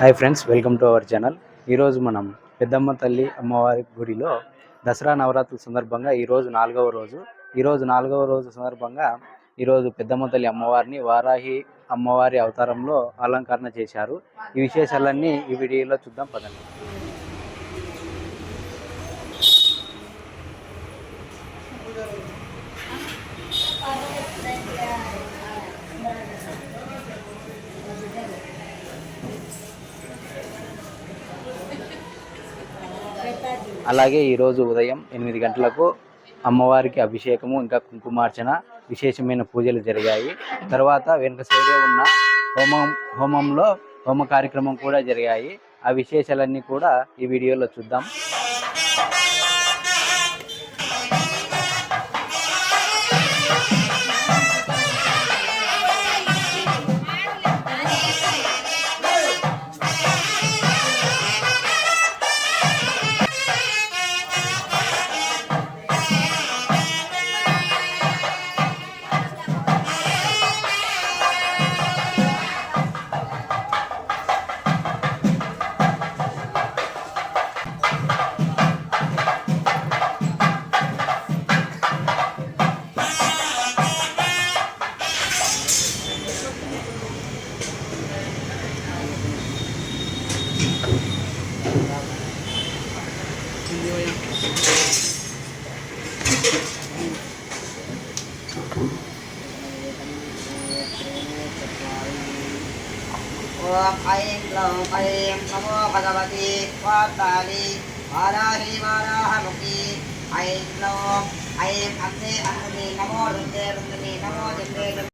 Hi friends welcome to our channel. ఈరోజు మనం పెద్దమ్మ తల్లి అమ్మవారి గుడిలో దసరా నవరాత్రుల సందర్భంగా ఈరోజు నాలుగవ రోజు. ఈరోజు నాలుగవ రోజు సందర్భంగా ఈరోజు పెద్దమ్మ తల్లి అమ్మవారిని వారాహి అమ్మవారి అవతారంలో అలంకరణ చేశారు. ఈ విశేషాలన్నీ ఈ వీడియోలో చూద్దాం పదండి. అలాగే ఈరోజు ఉదయం ఎనిమిది గంటలకు అమ్మవారికి అభిషేకము ఇంకా కుంకుమార్చన విశేషమైన పూజలు జరిగాయి. తర్వాత వెనుక సైడే ఉన్న హోమం హోమంలో హోమ కార్యక్రమం కూడా జరిగాయి. ఆ విశేషాలన్నీ కూడా ఈ వీడియోలో చూద్దాం. hindi mo yan. Wakayim lahum kayim namo kadabati watali warahi warahamuki ayim lahum ayim ante ante namo runde runde namo dinde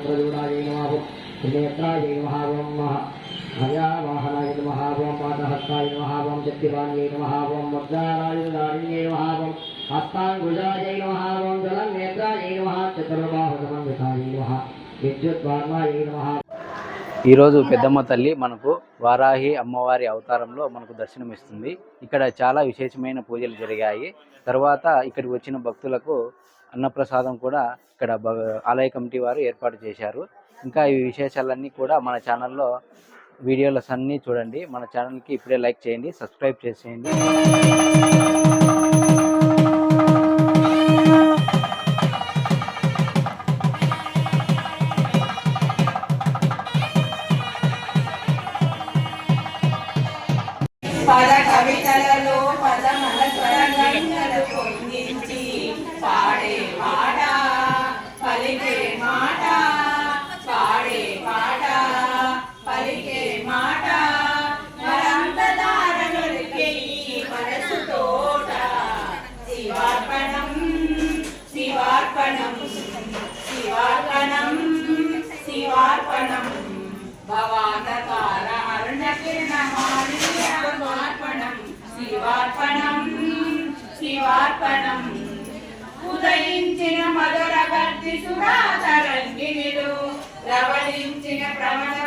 అందని నమో. రుందే రుందని నమో. దుందే దుందే నేత్రాయ మహావం హయావాహనాయ మహావం పాదహస్తాయ మహావం శక్తివాన్యై మహావం వజ్రారాయుధారిణ్యై మహావం హస్తాంగుజాయ మహావం జలం నేత్రాయ మహా చతుర్బాహుసమన్వితాయ విద్యుద్వార్మాయ ఈరోజు పెద్దమ్మ తల్లి మనకు వారాహి అమ్మవారి అవతారంలో మనకు దర్శనమిస్తుంది. ఇక్కడ చాలా విశేషమైన పూజలు జరిగాయి. తర్వాత ఇక్కడికి వచ్చిన భక్తులకు అన్నప్రసాదం కూడా ఇక్కడ భగ- ఆలయ కమిటీ వారు ఏర్పాటు చేశారు. ఇంకా ఈ విశేషాలన్నీ కూడా మన ఛానల్లో వీడియోలు అన్నీ చూడండి. మన ఛానల్కి ఇప్పుడే లైక్ చేయండి సబ్స్క్రైబ్ చేసేయండి. పద కవితలలో పదమల స్వరంగంగలు పొందించి పాడే పాట. పలికే మాట పాడే పాట. పలికే మాట మరంతదారనుడికే ఈ మనసు తోట. శివార్పణం శివార్పణం శివార్పణం శివార్పణం. భవాంధకార అరుణకిరణమాలిన్యార్పణం శివార్పణం శివార్పణం. ఉదయించిన మధుర భక్తి సురాతరంగిణిలు రవణించిన ప్రమణ